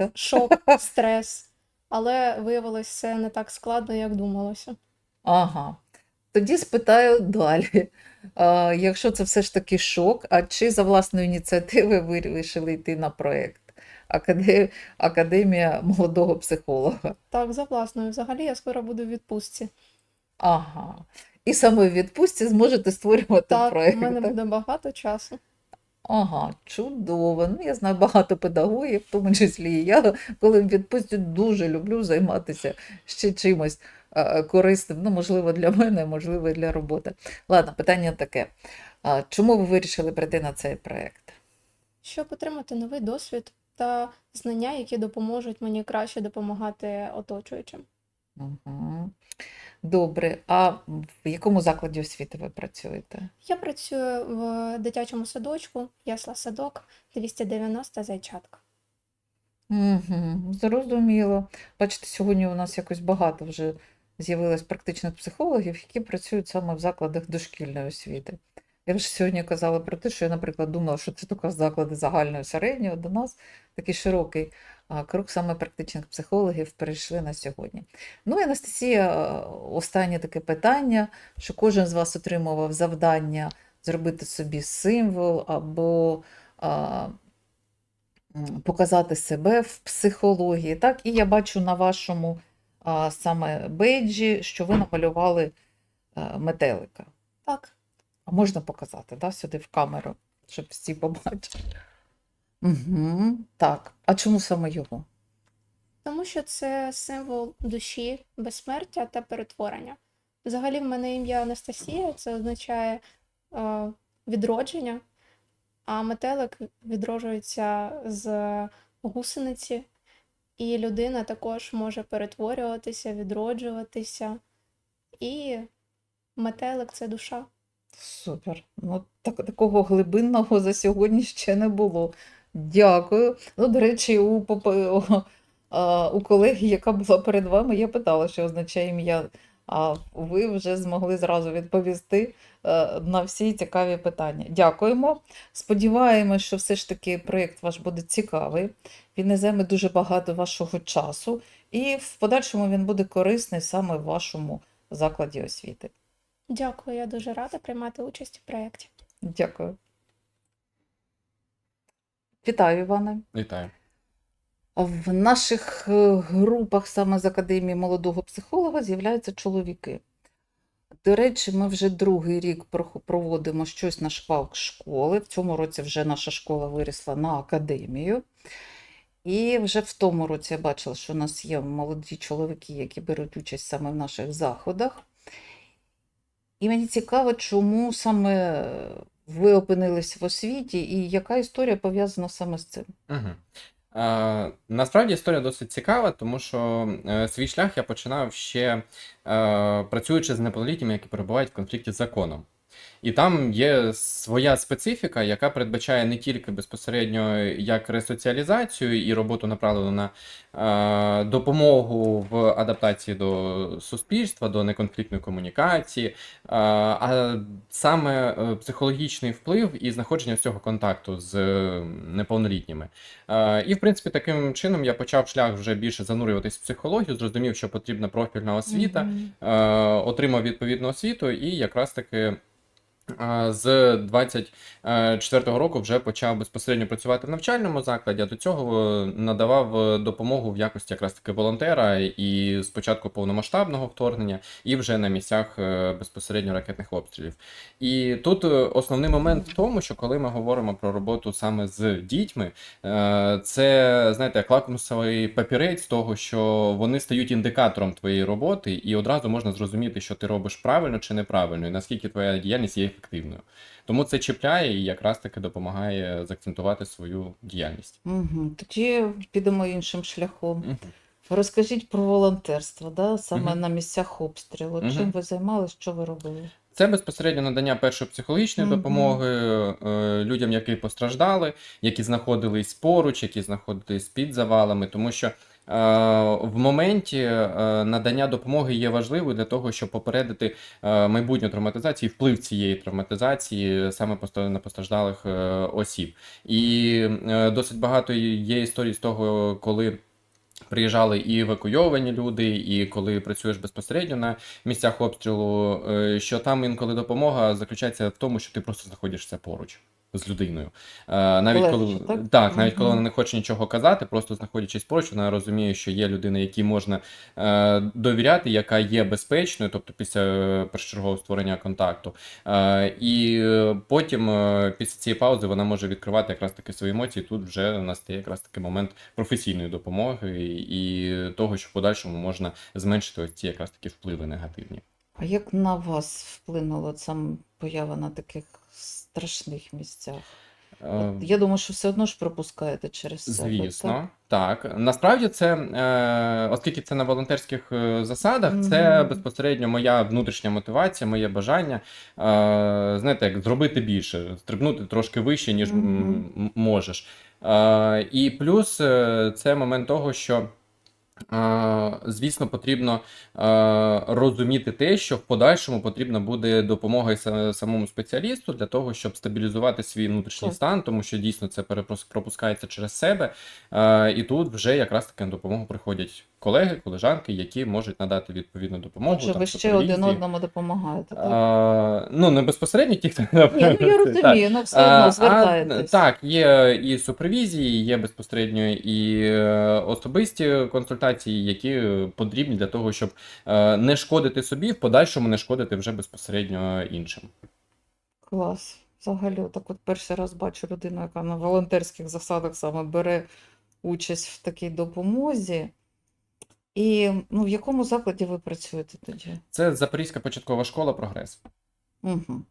робота. шок, стрес. Але виявилось все не так складно, як думалося. Ага. Тоді спитаю далі. А, якщо це все ж таки шок, а чи за власною ініціативою ви вирішили йти на проєкт Акаде- Академія молодого психолога? Так, за власною. Взагалі я скоро буду в відпустці. Ага. І саме в відпустці зможете створювати Так, у мене буде багато часу. Ага, чудово. Ну, я знаю багато педагогів, в тому числі і я, коли в дуже люблю займатися ще чимось е, корисним. Ну, можливо, для мене, можливо, і для роботи. Ладно, питання таке. Чому ви вирішили прийти на цей проєкт? Щоб отримати новий досвід та знання, які допоможуть мені краще допомагати оточуючим. Угу. Добре. А в якому закладі освіти ви працюєте? Я працюю в дитячому садочку, ясла садок 290 зайчатка. Угу, зрозуміло. Бачите, сьогодні у нас якось багато вже з'явилось практичних психологів, які працюють саме в закладах дошкільної освіти. Я вже сьогодні казала про те, що я, наприклад, думала, що це тільки заклади загальної середньої. До нас такий широкий круг саме практичних психологів перейшли на сьогодні. Ну і Анастасія, останнє таке питання, що кожен з вас отримував завдання зробити собі символ або а, показати себе в психології. Так? І я бачу на вашому а, саме бейджі, що ви намалювали а, метелика. Так, А можна показати да, сюди в камеру, щоб всі побачили. Угу, так. А чому саме його? тому що це символ душі, безсмертя та перетворення. Взагалі, в мене ім'я Анастасія, це означає е, відродження, а метелик відроджується з гусениці, і людина також може перетворюватися, відроджуватися. І метелик це душа. Супер. Ну, так, такого глибинного за сьогодні ще не було. Дякую. Ну, до речі, у, у колеги, яка була перед вами, я питала, що означає ім'я. А ви вже змогли зразу відповісти е, на всі цікаві питання. Дякуємо. Сподіваємось, що все ж таки проєкт ваш буде цікавий. Він не займе дуже багато вашого часу, і в подальшому він буде корисний саме в вашому закладі освіти. Дякую, я дуже рада приймати участь у проєкті. Дякую. Вітаю, Іване. Вітаю. В наших е, групах саме з Академії молодого психолога з'являються чоловіки. До речі, ми вже другий рік проводимо щось на шквалк школи. В цьому році вже наша школа вирісла на академію. І вже в тому році я бачила, що у нас є молоді чоловіки, які беруть участь саме в наших заходах. І мені цікаво, чому саме ви опинились в освіті і яка історія пов'язана саме з цим. Угу. Е, насправді історія досить цікава, тому що е, свій шлях я починав ще е, працюючи з неповнолітніми, які перебувають в конфлікті з законом. І там є своя специфіка, яка передбачає не тільки безпосередньо як ресоціалізацію і роботу направлену на е, допомогу в адаптації до суспільства, до неконфліктної комунікації, е, а саме е, психологічний вплив і знаходження цього контакту з е, неповнолітніми. Е, І, в принципі, таким чином я почав шлях вже більше занурюватись в психологію, зрозумів, що потрібна профільна освіта, е, отримав відповідну освіту і якраз таки. Е, З 24-го року вже почав безпосередньо працювати в навчальному закладі, а до цього е, надавав е, допомогу в якості якраз таки волонтера і спочатку повномасштабного вторгнення, і вже на місцях е, безпосередньо ракетних обстрілів. І тут е, основний момент в тому, що коли ми говоримо про роботу саме з дітьми, е, це знаєте, як лакмусовий папірець того, що вони стають індикатором твоєї роботи, і одразу можна зрозуміти, що ти робиш правильно чи неправильно, і наскільки твоя діяльність є ефективною. Тому це чіпляє і якраз таки допомагає заакцентувати свою діяльність. Угу. Тоді підемо іншим шляхом. Мгм. Розкажіть про волонтерство, да? саме Мгм. на місцях обстрілу. Мгм. Чим ви займалися, що ви робили? Це безпосередньо надання першої психологічної Мгм. допомоги е, людям, які постраждали, які знаходились поруч, які знаходились під завалами, тому що в моменті е, надання допомоги є важливою для того, щоб попередити е, майбутню травматизацію, вплив цієї травматизації саме на постраждалих е, осіб. І е, досить багато є історій з того, коли. Приїжджали і евакуйовані люди, і коли працюєш безпосередньо на місцях обстрілу, е, що там інколи допомога заключається в тому, що ти просто знаходишся поруч з людиною. Е, Навіть Легше, коли так? так, навіть коли вона не хоче нічого казати, просто знаходячись поруч, вона розуміє, що є людина, якій можна е, довіряти, яка є безпечною, тобто після е, першочергового створення контакту. І потім, після цієї паузи, вона може відкривати якраз таки свої емоції. Тут вже настає якраз таки момент професійної допомоги і того, що в подальшому можна зменшити ці якраз такі впливи негативні. А як на вас вплинула сам поява на таких страшних місцях? От я думаю, що все одно ж пропускаєте через себе. Звісно, так. Насправді це, е, оскільки це на волонтерських е, засадах, це Мгм. безпосередньо моя внутрішня мотивація, моє бажання, е, знаєте, як зробити більше, стрибнути трошки вище, ніж Мгм. м- можеш. Е, і плюс е, це момент того, що. Е, Звісно, потрібно е, розуміти те, що в подальшому потрібна буде допомога і самому спеціалісту для того, щоб стабілізувати свій внутрішній стан, тому що дійсно це пропускається через себе. Е, І тут вже якраз таки на допомогу приходять колеги, колежанки, які можуть надати відповідну допомогу. Отже, там, ви ще один одному допомагаєте, так? Е, Ну, не безпосередньо ті, хто Ні, ну я Так. розумію, ну все А, одно а, звертаєтесь. так, є і супервізії, є безпосередньо і е, особисті консультації, які потрібні для того, щоб е, не шкодити собі, в подальшому не шкодити вже безпосередньо іншим. Клас. Взагалі, так от перший раз бачу людину, яка на волонтерських засадах саме бере участь в такій допомозі. І ну, в якому закладі ви працюєте тоді? Це Запорізька початкова школа Прогрес. Угу.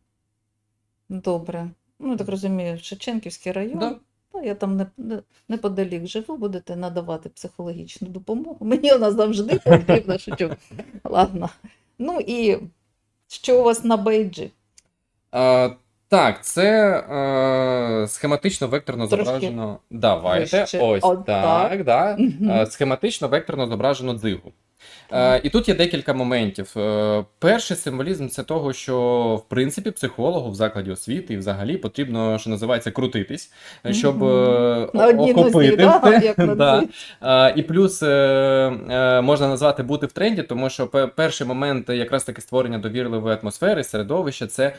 Добре. Ну, я так розумію, Шевченківський район. Да. Ну, я там не, не, неподалік живу, будете надавати психологічну допомогу. Мені вона завжди потрібна, шучу. Ладно. Ну і що у вас на бейджі? Е, так, це е, схематично векторно Трошки зображено. Давайте. вище. Ось От так, так. да. Е, Схематично векторно зображено дзигу. Е, і тут є декілька моментів. Е, перший символізм це того, що в принципі психологу в закладі освіти і взагалі потрібно, що називається, крутитись, щоб е, охопити. І плюс е, можна назвати бути в тренді, тому що перший момент якраз таки створення довірливої атмосфери, середовища це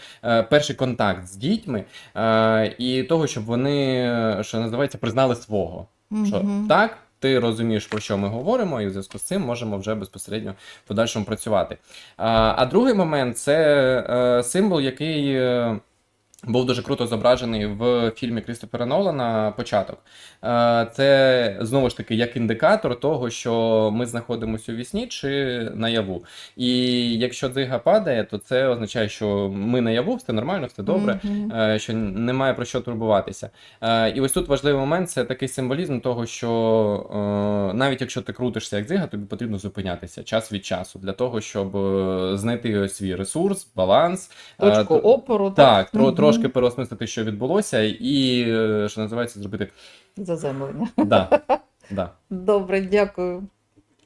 перший контакт з дітьми е, і того, щоб вони, що називається, признали свого. Що так, ти розумієш, про що ми говоримо, і в зв'язку з цим можемо вже безпосередньо в подальшому працювати. А, другий момент це е, символ, який. Був дуже круто зображений в фільмі Крістофера Нолана початок. Е, Це знову ж таки як індикатор того, що ми знаходимося у вісні чи наяву. І якщо дзига падає, то це означає, що ми наяву, все нормально, все добре Мгм. е, що немає про що турбуватися. Е, І ось тут важливий момент це такий символізм того, що навіть якщо ти крутишся як дзига, тобі потрібно зупинятися час від часу для того, щоб знайти свій ресурс, баланс. Точку опору, Так, тро- Мгм. Трошки переосмислити, що відбулося, і е, що називається, зробити Заземлення. да, да. Добре, дякую.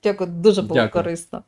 Дякую, дуже було Дякую. корисно.